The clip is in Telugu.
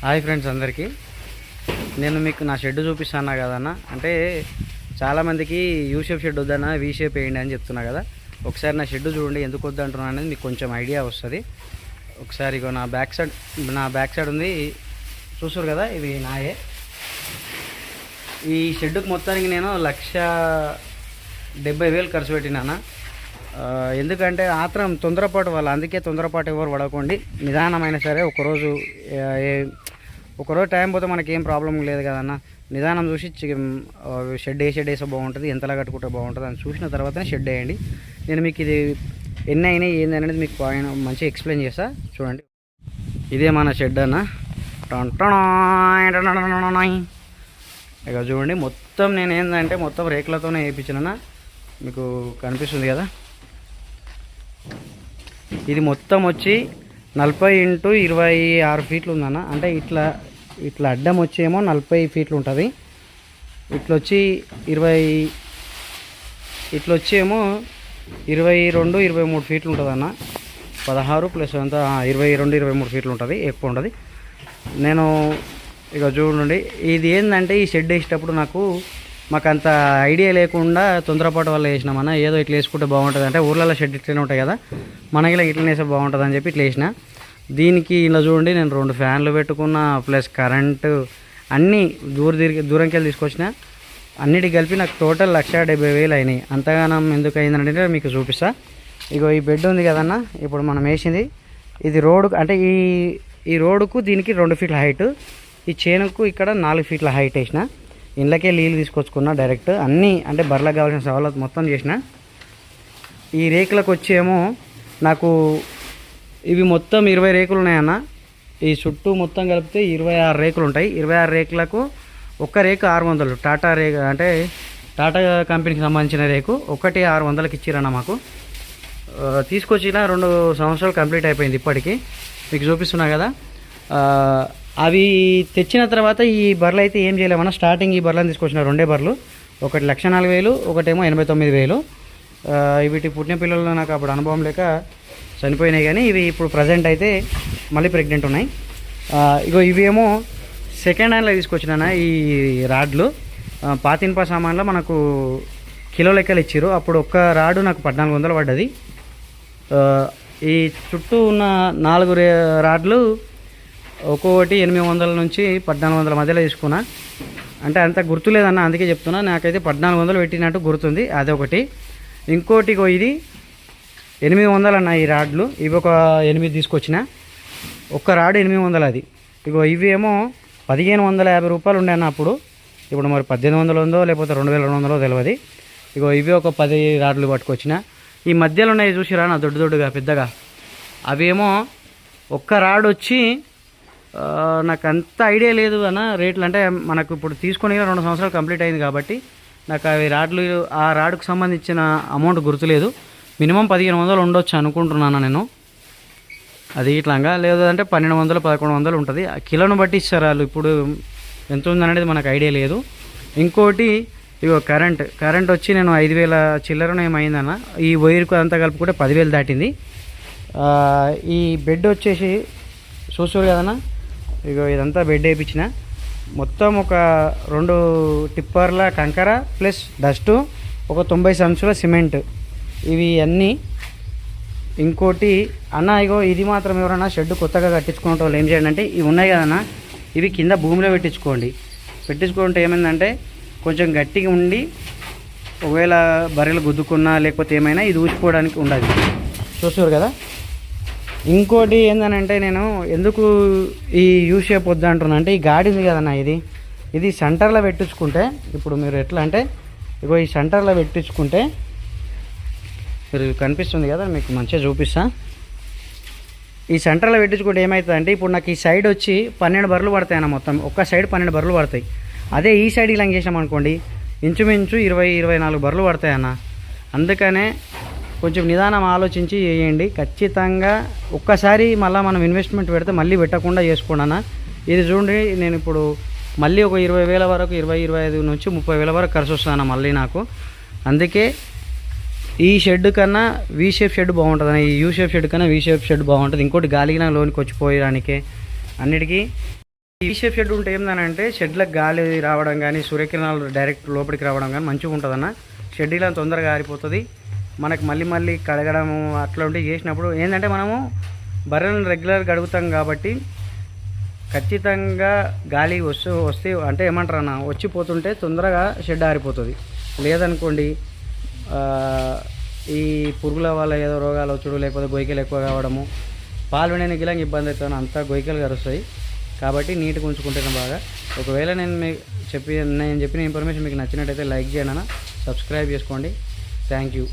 హాయ్ ఫ్రెండ్స్ అందరికీ. నేను మీకు నా షెడ్ చూపిస్తాను కదన్న అంటే చాలామందికి యూ షేప్ షెడ్ వద్దన్న వీ షేప్ వేయండి అని చెప్తున్నా కదా. ఒకసారి నా షెడ్ చూడండి ఎందుకు వద్దంటున్నా అనేది మీకు కొంచెం ఐడియా వస్తుంది. ఒకసారి ఇగో నా బ్యాక్ సైడ్ నా బ్యాక్ సైడ్ ఉంది. చూసారు కదా ఇవి నాయే. ఈ షెడ్కి మొత్తానికి నేను లక్ష డెబ్బై వేలు ఖర్చు పెట్టినానా ఎందుకంటే ఆత్రం తొందరపాటు వల్ల అందుకే తొందరపాటు ఎవరు పడకండి. నిదానమైన సరే ఒకరోజు ఒకరోజు టైం పోతే మనకి ఏం ప్రాబ్లం లేదు కదన్న. నిదానం చూసి షెడ్ ఏ షెడ్ వేస్తే బాగుంటుంది. ఎంతలా కట్టుకుంటే బాగుంటుంది అని చూసిన తర్వాతనే షెడ్ వేయండి. నేను మీకు ఇది ఎన్ని అయినాయి ఏంది అనేది మీకు పాయింట్ మంచిగా ఎక్స్ప్లెయిన్ చేస్తా. చూడండి. ఇదే మన షెడ్ అన్న. టన్ ఇక చూడండి మొత్తం నేను ఏంటంటే మొత్తం రేకులతోనే వేయించిన మీకు కనిపిస్తుంది కదా. ఇది మొత్తం వచ్చి నలభై ఇంటూ ఇరవై ఆరు ఫీట్లు ఉందన్న. అంటే ఇట్లా ఇట్లా అడ్డం వచ్చేమో నలభై ఫీట్లు ఉంటుంది. ఇట్లా వచ్చి ఇరవై ఇట్లా వచ్చేమో ఇరవై రెండు ఇరవై మూడు ఫీట్లు ఉంటుంది అన్న పదహారు ప్లస్ అంతా ఇరవై రెండు ఇరవై మూడు ఫీట్లు ఉంటుంది ఎక్కువ ఉంటుంది. నేను ఇక చూడండి ఇది ఏంటంటే ఈ షెడ్ వేసేటప్పుడు నాకు మాకు అంత ఐడియా లేకుండా తొందరపాటు వల్ల వేసినామన్న. ఏదో ఇట్లా వేసుకుంటే బాగుంటుంది అంటే ఊర్లలో షెడ్ ఇట్లనే ఉంటాయి కదా. మనకి ఇలా ఇట్లనే వేస్తే బాగుంటుంది అని చెప్పి ఇట్లా వేసిన. దీనికి ఇలా చూడండి నేను రెండు ఫ్యాన్లు పెట్టుకున్న ప్లస్ కరెంటు అన్నీ దూర తిరిగి దూరంకి వెళ్ళి తీసుకొచ్చిన. అన్నిటికి కలిపి నాకు టోటల్ లక్ష డెబ్బై వేలు అయినాయి. అంతగానం ఎందుకు అయిందంటే మీకు చూపిస్తా. ఇగో ఈ బెడ్ ఉంది కదన్న ఇప్పుడు మనం వేసింది. ఇది రోడ్డు అంటే ఈ ఈ రోడ్డుకు దీనికి రెండు ఫీట్ల హైట్. ఈ చేనుకు ఇక్కడ నాలుగు ఫీట్ల హైట్ వేసిన. ఇండ్లకే నీళ్ళు తీసుకొచ్చుకున్నా డైరెక్ట్. అన్నీ అంటే బర్రెలకు కావాల్సిన సవాళ్ళతో మొత్తం చేసిన. ఈ రేకులకు వచ్చేమో నాకు ఇవి మొత్తం ఇరవై రేకులు ఉన్నాయన్న. ఈ చుట్టూ మొత్తం కలిపితే ఇరవై ఆరు రేకులు ఉంటాయి. ఇరవై ఆరు రేకులకు ఒక్క రేకు ఆరు వందలు. టాటా రేకు అంటే టాటా కంపెనీకి సంబంధించిన రేకు ఒకటి ఆరు వందలకి ఇచ్చిరన్న మాకు. తీసుకొచ్చిన రెండు సంవత్సరాలు కంప్లీట్ అయిపోయింది ఇప్పటికి. మీకు చూపిస్తున్నా కదా. అవి తెచ్చిన తర్వాత ఈ బర్రెలు అయితే ఏం చేయలేమన్నా స్టార్టింగ్ ఈ బర్రెలను తీసుకొచ్చిన రెండే బర్రెలు. ఒకటి లక్ష నాలుగు వేలు ఒకటేమో ఎనభై తొమ్మిది వేలు. వీటి పుట్టిన పిల్లలు నాకు అప్పుడు అనుభవం లేక చనిపోయినాయి కానీ ఇవి ఇప్పుడు ప్రజెంట్ అయితే మళ్ళీ ప్రెగ్నెంట్ ఉన్నాయి. ఇగో ఇవేమో సెకండ్ హ్యాండ్లో తీసుకొచ్చిన ఈ రాడ్లు. ఆ, పాతిన్పా సామాన్లో మనకు కిలో లెక్కలు ఇచ్చారు అప్పుడు ఒక్క రాడు నాకు పద్నాలుగు వందలు పడ్డది. ఈ చుట్టూ ఉన్న నాలుగు రాడ్లు ఒక్కొక్కటి ఎనిమిది వందల నుంచి పద్నాలుగు వందల మధ్యలో తీసుకున్నా. అంటే అంత గుర్తులేదన్న అందుకే చెప్తున్నా. నాకైతే పద్నాలుగు వందలు పెట్టినట్టు గుర్తుంది. అదొకటి. ఇంకోటి ఇగో ఇది ఎనిమిది వందలు అన్న ఈ రాడ్లు. ఇవి ఒక ఎనిమిది తీసుకొచ్చిన. ఒక్క రాడ్ ఎనిమిది వందలు అది. ఇగో ఇవి ఏమో పదిహేను వందల యాభై రూపాయలు ఉండే అన్న అప్పుడు. ఇప్పుడు మరి పద్దెనిమిది వందలు ఉందో లేకపోతే రెండు వేల రెండు వందలో తెలియదు ఇగో ఇవి ఒక పది రాడ్లు పట్టుకొచ్చిన. ఈ మధ్యలో ఉన్నాయి చూసిరా నా దొడ్డు దొడ్డుగా పెద్దగా. అవేమో ఒక్క రాడ్ వచ్చి నాకు అంత ఐడియా లేదు అన్న రేట్లు అంటే మనకు ఇప్పుడు తీసుకొని రెండు సంవత్సరాలు కంప్లీట్ అయింది కాబట్టి నాకు అవి రాడ్లు ఆ రాడ్కు సంబంధించిన అమౌంట్ గుర్తులేదు. మినిమం పదిహేను వందలు ఉండొచ్చు అనుకుంటున్నాను నేను. అది ఇట్లాగా లేదంటే పన్నెండు వందలు పదకొండు వందలు ఉంటుంది. ఆ కిలోను బట్టి ఇస్తారు వాళ్ళు? ఇప్పుడు ఎంత ఉందనేది మనకు ఐడియా లేదు. ఇంకోటి ఇగో కరెంట్ కరెంట్ వచ్చి నేను ఐదు వేల చిల్లరను ఏమైందన్న ఈ వైర్కు అంతా కలుపుకుంటే పదివేలు దాటింది. ఈ బెడ్ వచ్చేసి చూసారు కదన్నా ఇగో ఇదంతా బెడ్ వేయించిన. మొత్తం ఒక రెండు టిప్పర్ల కంకర ప్లస్ డస్టు ఒక తొంభై సంచుల సిమెంట్. ఇవి అన్నీ. ఇంకోటి అన్న ఇగో ఇది మాత్రం ఎవరన్నా షెడ్ కొత్తగా కట్టించుకునే వాళ్ళు ఏం చేయండి అంటే ఇవి ఉన్నాయి కదన్నా ఇవి కింద భూమిలో పెట్టించుకోండి. పెట్టించుకుంటే ఏమైందంటే కొంచెం గట్టిగా ఉండి ఒకవేళ బర్రెలు గుద్దుకున్నా లేకపోతే ఏమైనా ఇది ఊసిపోవడానికి ఉండదు. చూసారు కదా? ఇంకోటి ఏంటనంటే నేను ఎందుకు ఈ యూ షేప్ వద్దంటున్నా అంటే ఈ గాడి ఉంది కదన్నా ఇది. ఇది సెంటర్లో పెట్టించుకుంటే ఇప్పుడు మీరు ఎట్లా అంటే ఇగో ఈ సెంటర్లో పెట్టించుకుంటే మీరు కనిపిస్తుంది కదా మీకు మంచిగా చూపిస్తా. ఈ సెంటర్లో పెట్టించుకుంటే ఏమవుతుందంటే ఇప్పుడు నాకు ఈ సైడ్ వచ్చి పన్నెండు బర్రెలు పడతాయి అన్న మొత్తం. ఒక్క సైడ్ పన్నెండు బర్రెలు పడతాయి. అదే ఈ సైడ్ ఇలా చేసాం అనుకోండి ఇంచుమించు ఇరవై ఇరవై నాలుగు బర్రెలు పడతాయి అన్న అందుకనే కొంచెం నిదానం ఆలోచించి చేయండి. ఖచ్చితంగా ఒక్కసారి మళ్ళీ మనం ఇన్వెస్ట్మెంట్ పెడితే మళ్ళీ పెట్టకుండా చేసుకోండి ఇది చూడండి నేను ఇప్పుడు మళ్ళీ ఒక ఇరవై వేల వరకు ఇరవై ఇరవై ఐదు నుంచి ముప్పై వేల వరకు ఖర్చు వస్తుందన్న మళ్ళీ నాకు. అందుకే ఈ షెడ్ కన్నా వీ షేప్ షెడ్ బాగుంటుంది ఈ యూ షేప్ షెడ్ కన్నా వీ షేప్ షెడ్ బాగుంటుంది. ఇంకోటి గాలిగిన లోనికి వచ్చిపోయడానికి అన్నిటికీ ఈ షేప్ షెడ్ ఉంటే ఏందనంటే షెడ్లకు గాలి రావడం కానీ సూర్యకిరణాలు డైరెక్ట్ లోపలికి రావడం కానీ మంచిగా ఉంటుందన్న షెడ్ ఇలా తొందరగా ఆరిపోతుంది. మనకు మళ్ళీ మళ్ళీ కడగడం అట్లాంటివి చేసినప్పుడు ఏంటంటే మనము బర్రెలను రెగ్యులర్ కడుగుతాం కాబట్టి ఖచ్చితంగా గాలి వస్తూ వస్తే అంటే ఏమంటారు అన్న వచ్చిపోతుంటే తొందరగా షెడ్ ఆరిపోతుంది. లేదనుకోండి ఈ పురుగుల వల్ల ఏదో రోగాలు వచ్చుడు లేకపోతే గొయ్యలు ఎక్కువ కావడము పాలు వినడానికి ఇలా ఇబ్బంది అవుతుంది అంతా గొయ్యలు కరుస్తాయి. కాబట్టి నీట్గా ఉంచుకుంటాను బాగా. ఒకవేళ నేను మీకు చెప్పి నేను చెప్పిన ఇన్ఫర్మేషన్ మీకు నచ్చినట్టయితే లైక్ చేయనన్నా సబ్స్క్రైబ్ చేసుకోండి. Thank you